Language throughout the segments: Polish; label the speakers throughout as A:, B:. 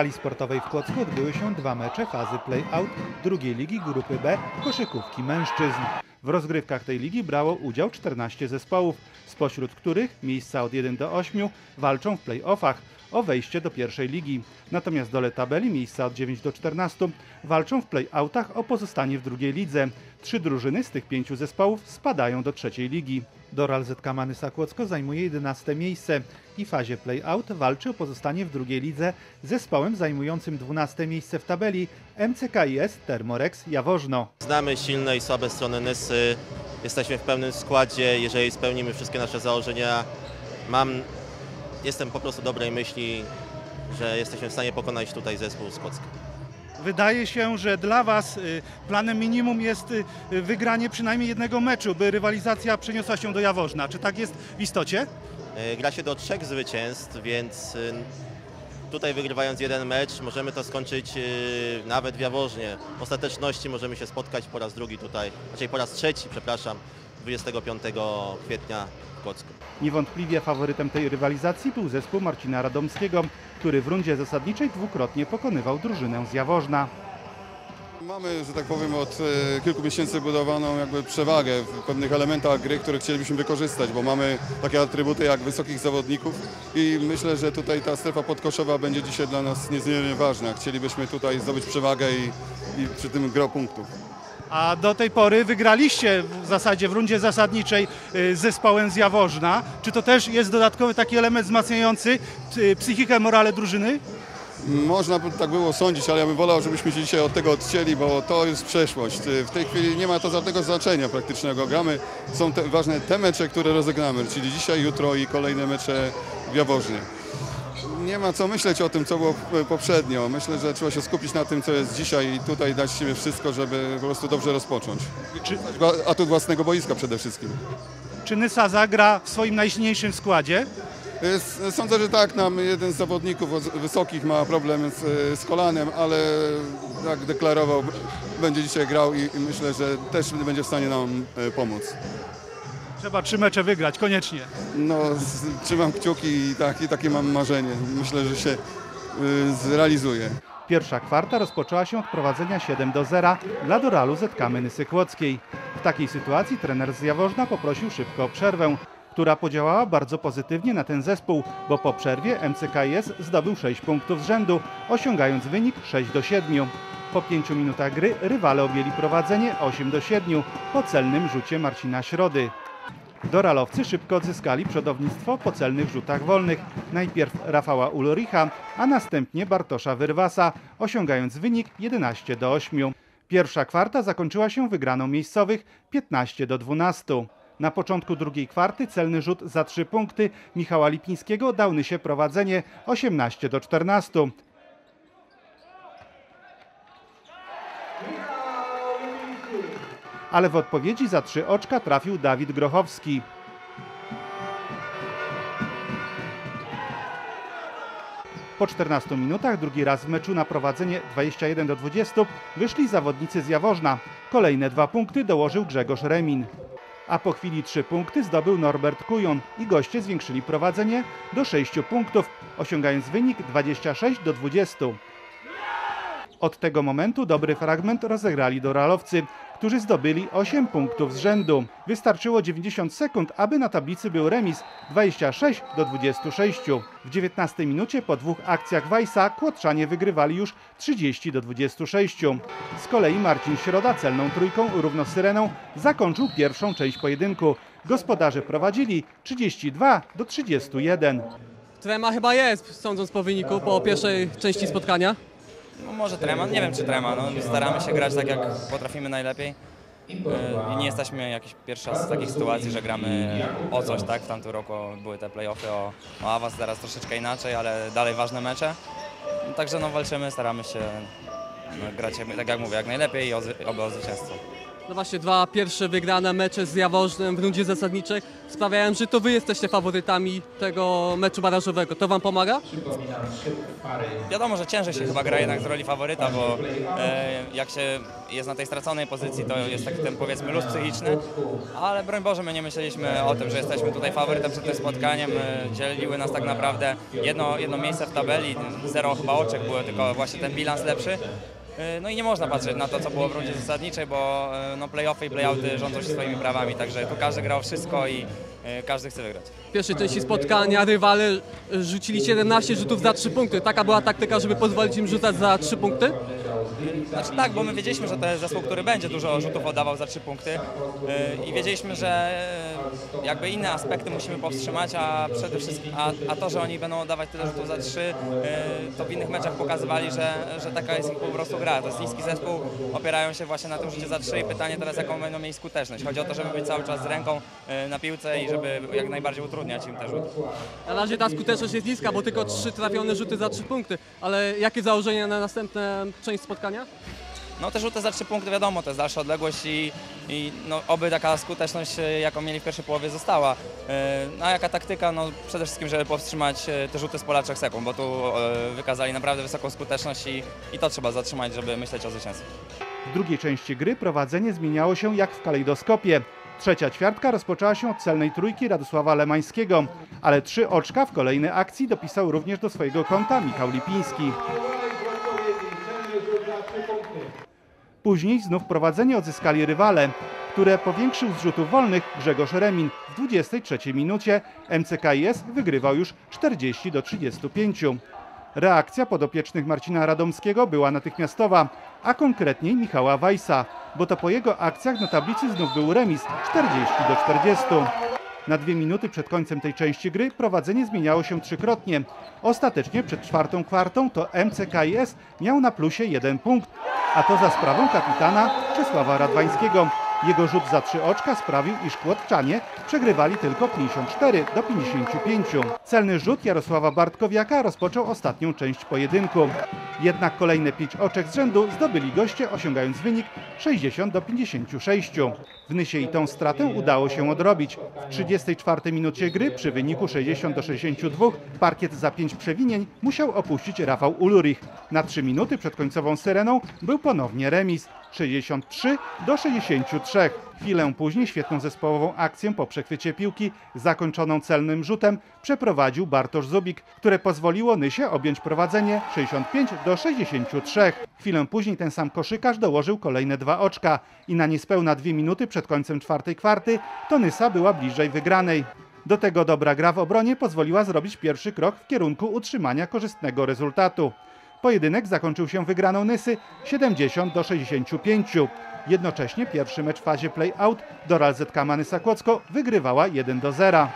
A: hali sportowej w Kłodzku odbyły się dwa mecze fazy play-out drugiej ligi grupy B koszykówki mężczyzn. W rozgrywkach tej ligi brało udział 14 zespołów, spośród których miejsca od 1 do 8 walczą w play-offach o wejście do pierwszej ligi. Natomiast dole tabeli miejsca od 9 do 14 walczą w play-outach o pozostanie w drugiej lidze. Trzy drużyny z tych pięciu zespołów spadają do trzeciej ligi. Doral ZK Manysa Kłodzko zajmuje 11 miejsce i fazie play-out walczy o pozostanie w drugiej lidze z zespołem zajmującym 12 miejsce w tabeli MCKiS Thermorex Jaworzno.
B: Znamy silne i słabe strony Nysy, jesteśmy w pełnym składzie, jeżeli spełnimy wszystkie nasze założenia, mam, jestem po prostu dobrej myśli, że jesteśmy w stanie pokonać tutaj zespół z Kłodzka.
A: Wydaje się, że dla Was y, planem minimum jest y, wygranie przynajmniej jednego meczu, by rywalizacja przeniosła się do Jaworzna. Czy tak jest w istocie?
B: E, Gra się do trzech zwycięstw, więc y, tutaj wygrywając jeden mecz możemy to skończyć y, nawet w Jaworznie. W ostateczności możemy się spotkać po raz drugi tutaj, raczej po raz trzeci, przepraszam, 25 kwietnia w Kłodzku.
A: Niewątpliwie faworytem tej rywalizacji był zespół Marcina Radomskiego, który w rundzie zasadniczej dwukrotnie pokonywał drużynę z Jaworzna.
C: Mamy, że tak powiem, od e, kilku miesięcy budowaną jakby przewagę w pewnych elementach gry, które chcielibyśmy wykorzystać, bo mamy takie atrybuty jak wysokich zawodników i myślę, że tutaj ta strefa podkoszowa będzie dzisiaj dla nas niezmiernie ważna. Chcielibyśmy tutaj zdobyć przewagę i, i przy tym gro punktów.
A: A do tej pory wygraliście w zasadzie w rundzie zasadniczej y, z zespołem z Jaworzna. Czy to też jest dodatkowy taki element wzmacniający y, psychikę, morale drużyny?
C: Można by tak było sądzić, ale ja bym wolał, żebyśmy się dzisiaj od tego odcięli, bo to jest przeszłość. E, W tej chwili nie ma to żadnego znaczenia praktycznego. Gramy, są te, ważne te mecze, które rozegramy, czyli dzisiaj, jutro i kolejne mecze w Jaworznie. Nie ma co myśleć o tym, co było e, poprzednio. Myślę, że trzeba się skupić na tym, co jest dzisiaj i tutaj dać siebie wszystko, żeby po prostu dobrze rozpocząć.
A: Czy,
C: A tu własnego boiska przede wszystkim.
A: czy Nysa zagra w swoim najsilniejszym składzie?
C: Sądzę, że tak, nam jeden z zawodników wysokich ma problem z, z kolanem, ale jak deklarował, będzie dzisiaj grał i, i myślę, że też będzie w stanie nam e, pomóc.
A: Trzeba trzy mecze wygrać, koniecznie.
C: No, trzymam kciuki i, tak, i takie mam marzenie. Myślę, że się y, zrealizuje.
A: Pierwsza kwarta rozpoczęła się od prowadzenia 7 do 0 dla Doralu ZK Mynysy Kłodzkiej. W takiej sytuacji trener z Jaworzna poprosił szybko o przerwę, która podziałała bardzo pozytywnie na ten zespół, bo po przerwie MCKS zdobył 6 punktów z rzędu, osiągając wynik 6 do 7. Po 5 minutach gry rywale objęli prowadzenie 8 do 7 po celnym rzucie Marcina Środy. Doralowcy szybko odzyskali przodownictwo po celnych rzutach wolnych. Najpierw Rafała Ulricha, a następnie Bartosza Wyrwasa, osiągając wynik 11 do 8. Pierwsza kwarta zakończyła się wygraną miejscowych 15 do 12. Na początku drugiej kwarty celny rzut za 3 punkty Michała Lipińskiego dał Nysie prowadzenie 18 do 14. ale w odpowiedzi za trzy oczka trafił Dawid Grochowski. Po 14 minutach drugi raz w meczu na prowadzenie 21 do 20 wyszli zawodnicy z Jaworzna. Kolejne dwa punkty dołożył Grzegorz Remin. A po chwili trzy punkty zdobył Norbert Kujon i goście zwiększyli prowadzenie do 6 punktów, osiągając wynik 26 do 20. Od tego momentu dobry fragment rozegrali doralowcy, którzy zdobyli 8 punktów z rzędu. Wystarczyło 90 sekund, aby na tablicy był remis 26 do 26. W 19 minucie po dwóch akcjach Weissa Kłotrzanie wygrywali już 30 do 26. Z kolei Marcin Środa celną trójką równo Syreną zakończył pierwszą część pojedynku. Gospodarze prowadzili 32 do 31.
D: Trema chyba jest, sądząc po wyniku, po pierwszej części spotkania.
E: No może trema, nie wiem czy trema, no, staramy się grać tak jak potrafimy najlepiej Yy, i nie jesteśmy jakiś pierwszy raz w takiej sytuacji, że gramy o coś, tak? W tamtym roku były te playoffy o, o awans, teraz troszeczkę inaczej, ale dalej ważne mecze. Także no walczymy, staramy się no, grać tak jak mówię, jak najlepiej i oby o zwycięstwo.
D: No właśnie, dwa pierwsze wygrane mecze z Jaworznem w rundzie zasadniczej sprawiają, że to wy jesteście faworytami tego meczu barażowego. To wam pomaga?
E: Wiadomo, że ciężej się chyba gra jednak z roli faworyta, bo e, jak się jest na tej straconej pozycji, to jest taki ten powiedzmy luz psychiczny, ale broń Boże, my nie myśleliśmy o tym, że jesteśmy tutaj faworytem przed tym spotkaniem. E, Dzieliły nas tak naprawdę jedno, jedno miejsce w tabeli, zero chyba oczek, było tylko właśnie ten bilans lepszy. E, No i nie można patrzeć na to, co było w rundzie zasadniczej, bo e, no, play-offy i play-outy rządzą się swoimi prawami, także tu każdy grał wszystko i e, każdy chce wygrać.
D: W pierwszej części spotkania rywale rzucili 17 rzutów za 3 punkty. Taka była taktyka, żeby pozwolić im rzucać za 3 punkty?
E: Znaczy tak, bo my wiedzieliśmy, że to jest zespół, który będzie dużo rzutów oddawał za trzy punkty yy, i wiedzieliśmy, że yy, jakby inne aspekty musimy powstrzymać, a przede wszystkim, a, a to, że oni będą oddawać tyle rzutów za trzy, yy, to w innych meczach pokazywali, że, że taka jest ich po prostu gra. To jest niski zespół, opierają się właśnie na tym rzucie za trzy i pytanie teraz, jaką będą mieli skuteczność. Chodzi o to, żeby być cały czas z ręką na piłce i żeby jak najbardziej utrudniać im te rzuty.
D: Na razie ta skuteczność jest niska, bo tylko 3 trafione rzuty za 3 punkty. Ale jakie założenia na następną część spotkania?
E: No te rzuty za trzy punkty wiadomo, to jest dalsza odległość i, i no, oby taka skuteczność, e, jaką mieli w pierwszej połowie została. No a jaka taktyka? No przede wszystkim, żeby powstrzymać e, te rzuty z pola 3 sekund, bo tu wykazali naprawdę wysoką skuteczność i, i to trzeba zatrzymać, żeby myśleć o zwycięstwie.
A: W drugiej części gry prowadzenie zmieniało się jak w kalejdoskopie. Trzecia ćwiartka rozpoczęła się od celnej trójki Radosława Lemańskiego, ale trzy oczka w kolejnej akcji dopisał również do swojego konta Michał Lipiński. Później znów prowadzenie odzyskali rywale, które powiększył z rzutów wolnych Grzegorz Remin. W 23 minucie MCKiS wygrywał już 40 do 35. Reakcja podopiecznych Marcina Radomskiego była natychmiastowa, a konkretniej Michała Wajsa, bo to po jego akcjach na tablicy znów był remis 40 do 40. Na dwie minuty przed końcem tej części gry prowadzenie zmieniało się trzykrotnie. Ostatecznie przed czwartą kwartą to MCKiS miał na plusie jeden punkt, a to za sprawą kapitana Czesława Radwańskiego. Jego rzut za trzy oczka sprawił, iż Kłodczanie przegrywali tylko 54 do 55. Celny rzut Jarosława Bartkowiaka rozpoczął ostatnią część pojedynku. Jednak kolejne pięć oczek z rzędu zdobyli goście, osiągając wynik 60 do 56. W Nysie i tą stratę udało się odrobić. W 34 minucie gry przy wyniku 60 do 62 parkiet za pięć przewinień musiał opuścić Rafał Ulrich. Na 3 minuty przed końcową syreną był ponownie remis 63 do 63. Chwilę później świetną zespołową akcję po przechwycie piłki zakończoną celnym rzutem przeprowadził Bartosz Zubik, które pozwoliło Nysie objąć prowadzenie 65 do 63. Chwilę później ten sam koszykarz dołożył kolejne dwa oczka i na niespełna dwie minuty przed końcem czwartej kwarty to Nysa była bliżej wygranej. Do tego dobra gra w obronie pozwoliła zrobić pierwszy krok w kierunku utrzymania korzystnego rezultatu. Pojedynek zakończył się wygraną Nysy 70 do 65. Jednocześnie pierwszy mecz w fazie play-out Doral ZK Manysa Kłodzko wygrywała 1 do 0.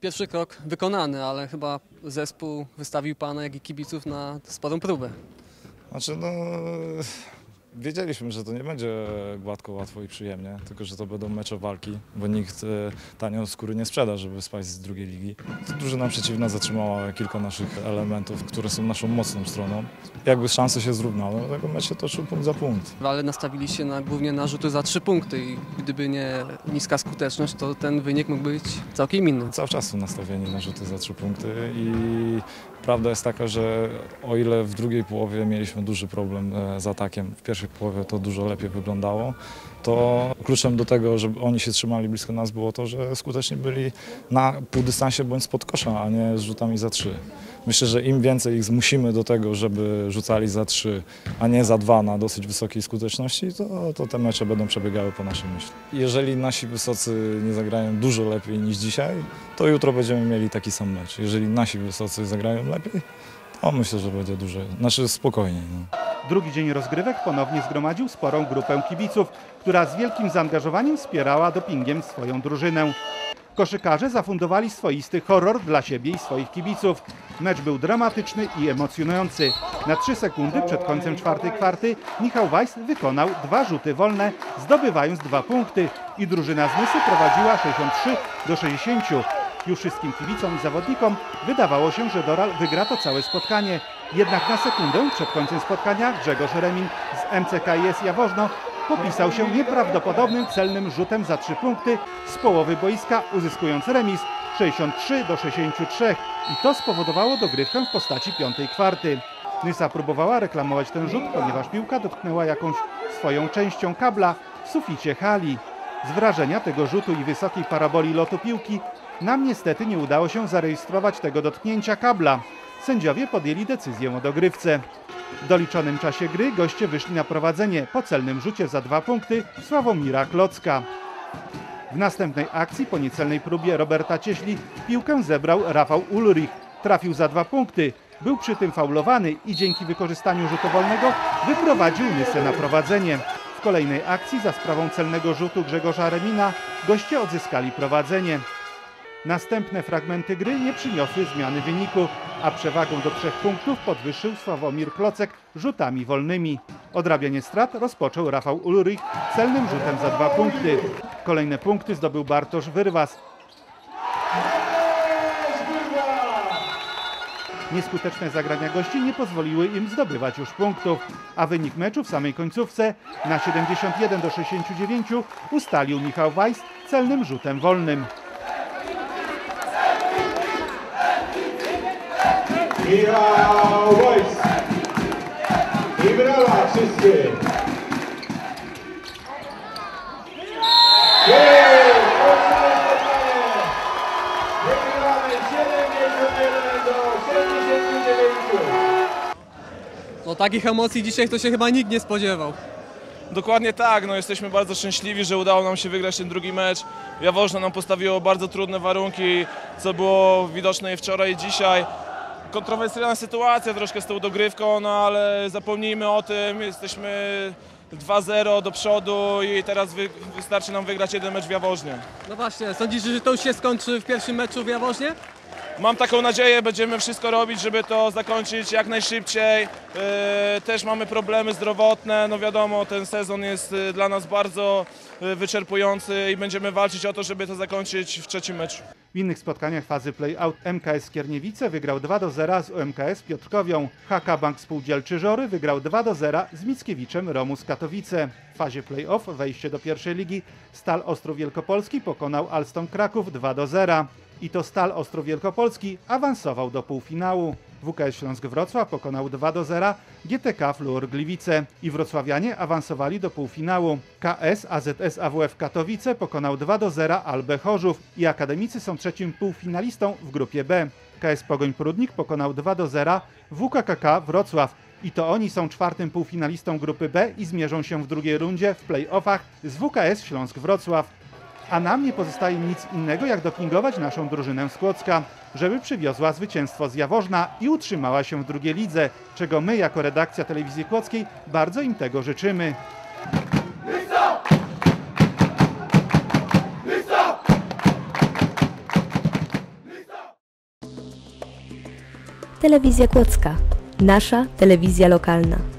D: Pierwszy krok wykonany, ale chyba zespół wystawił pana, jak i kibiców na sporą próbę.
F: Znaczy, no, wiedzieliśmy, że to nie będzie gładko, łatwo i przyjemnie, tylko że to będą mecze walki, bo nikt e, tanio skóry nie sprzeda, żeby spaść z drugiej ligi. Drużyna przeciwna zatrzymała kilka naszych elementów, które są naszą mocną stroną. Jakby szanse się zrównały, tego mecz się toczył punkt za punkt.
D: Ale nastawili się na, głównie na rzuty za 3 punkty i gdyby nie niska skuteczność, to ten wynik mógł być całkiem inny.
F: Cały czas są nastawieni na rzuty za trzy punkty i prawda jest taka, że o ile w drugiej połowie mieliśmy duży problem e, z atakiem, w pierwszej połowie to dużo lepiej wyglądało, to kluczem do tego, żeby oni się trzymali blisko nas było to, że skutecznie byli na półdystansie bądź spod kosza, a nie z rzutami za trzy. Myślę, że im więcej ich zmusimy do tego, żeby rzucali za trzy, a nie za dwa na dosyć wysokiej skuteczności, to, to te mecze będą przebiegały po naszej myśli. Jeżeli nasi wysocy nie zagrają dużo lepiej niż dzisiaj, to jutro będziemy mieli taki sam mecz. Jeżeli nasi wysocy zagrają lepiej, to myślę, że będzie dużo, znaczy spokojniej. No.
A: Drugi dzień rozgrywek ponownie zgromadził sporą grupę kibiców, która z wielkim zaangażowaniem wspierała dopingiem swoją drużynę. Koszykarze zafundowali swoisty horror dla siebie i swoich kibiców. Mecz był dramatyczny i emocjonujący. Na 3 sekundy przed końcem czwartej kwarty Michał Weiss wykonał dwa rzuty wolne, zdobywając dwa punkty i drużyna z Nysy prowadziła 63 do 60. Już wszystkim kibicom i zawodnikom wydawało się, że Doral wygra to całe spotkanie. Jednak na sekundę przed końcem spotkania Grzegorz Remin z MCKiS Jaworzno popisał się nieprawdopodobnym celnym rzutem za trzy punkty z połowy boiska, uzyskując remis 63 do 63 i to spowodowało dogrywkę w postaci piątej kwarty. Nysa próbowała reklamować ten rzut, ponieważ piłka dotknęła jakąś swoją częścią kabla w suficie hali. Z wrażenia tego rzutu i wysokiej paraboli lotu piłki nam niestety nie udało się zarejestrować tego dotknięcia kabla. Sędziowie podjęli decyzję o dogrywce. W doliczonym czasie gry goście wyszli na prowadzenie po celnym rzucie za dwa punkty Sławomira Klocka. W następnej akcji po niecelnej próbie Roberta Cieśli piłkę zebrał Rafał Ulrich. Trafił za dwa punkty. Był przy tym faulowany i dzięki wykorzystaniu rzutu wolnego wyprowadził Nysę na prowadzenie. W kolejnej akcji za sprawą celnego rzutu Grzegorza Remina goście odzyskali prowadzenie. Następne fragmenty gry nie przyniosły zmiany wyniku, a przewagą do trzech punktów podwyższył Sławomir Klocek rzutami wolnymi. Odrabianie strat rozpoczął Rafał Ulrich celnym rzutem za dwa punkty. Kolejne punkty zdobył Bartosz Wyrwas. Nieskuteczne zagrania gości nie pozwoliły im zdobywać już punktów, a wynik meczu w samej końcówce na 71 do 69 ustalił Michał Weiss celnym rzutem wolnym.
G: Michał Wojs. I brawa wszyscy.
D: Takich emocji dzisiaj to się chyba nikt nie spodziewał.
H: Dokładnie tak, no jesteśmy bardzo szczęśliwi, że udało nam się wygrać ten drugi mecz. Jaworzno nam postawiło bardzo trudne warunki, co było widoczne i wczoraj i dzisiaj. Kontrowersyjna sytuacja troszkę z tą dogrywką, no ale zapomnijmy o tym, jesteśmy 2-0 do przodu i teraz wy, wystarczy nam wygrać jeden mecz w Jaworznie.
D: No właśnie, sądzisz, że to już się skończy w pierwszym meczu w Jaworznie?
H: Mam taką nadzieję, będziemy wszystko robić, żeby to zakończyć jak najszybciej. Yy, też mamy problemy zdrowotne, no wiadomo, ten sezon jest yy, dla nas bardzo yy, wyczerpujący i będziemy walczyć o to, żeby to zakończyć w trzecim meczu.
A: W innych spotkaniach fazy play-out MKS Skierniewice wygrał 2 do 0 z UMKS Piotrkowią. HK Bank Spółdzielczy Żory wygrał 2 do 0 z Mickiewiczem Romus Katowice. W fazie play-off wejście do pierwszej ligi Stal Ostrów Wielkopolski pokonał Alstom Kraków 2 do 0. I to Stal Ostrów Wielkopolski awansował do półfinału. WKS Śląsk Wrocław pokonał 2 do 0 GTK Fluor Gliwice i wrocławianie awansowali do półfinału. KS AZS AWF Katowice pokonał 2 do 0 Albę Chorzów i akademicy są trzecim półfinalistą w grupie B. KS Pogoń Prudnik pokonał 2 do 0 WKKK Wrocław i to oni są czwartym półfinalistą grupy B i zmierzą się w drugiej rundzie w play-offach z WKS Śląsk Wrocław. A nam nie pozostaje nic innego, jak dopingować naszą drużynę z Kłodzka, żeby przywiozła zwycięstwo z Jaworzna i utrzymała się w drugiej lidze, czego my jako redakcja telewizji Kłodzkiej bardzo im tego życzymy.
I: Telewizja Kłodzka. Nasza telewizja lokalna.